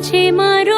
છે મારો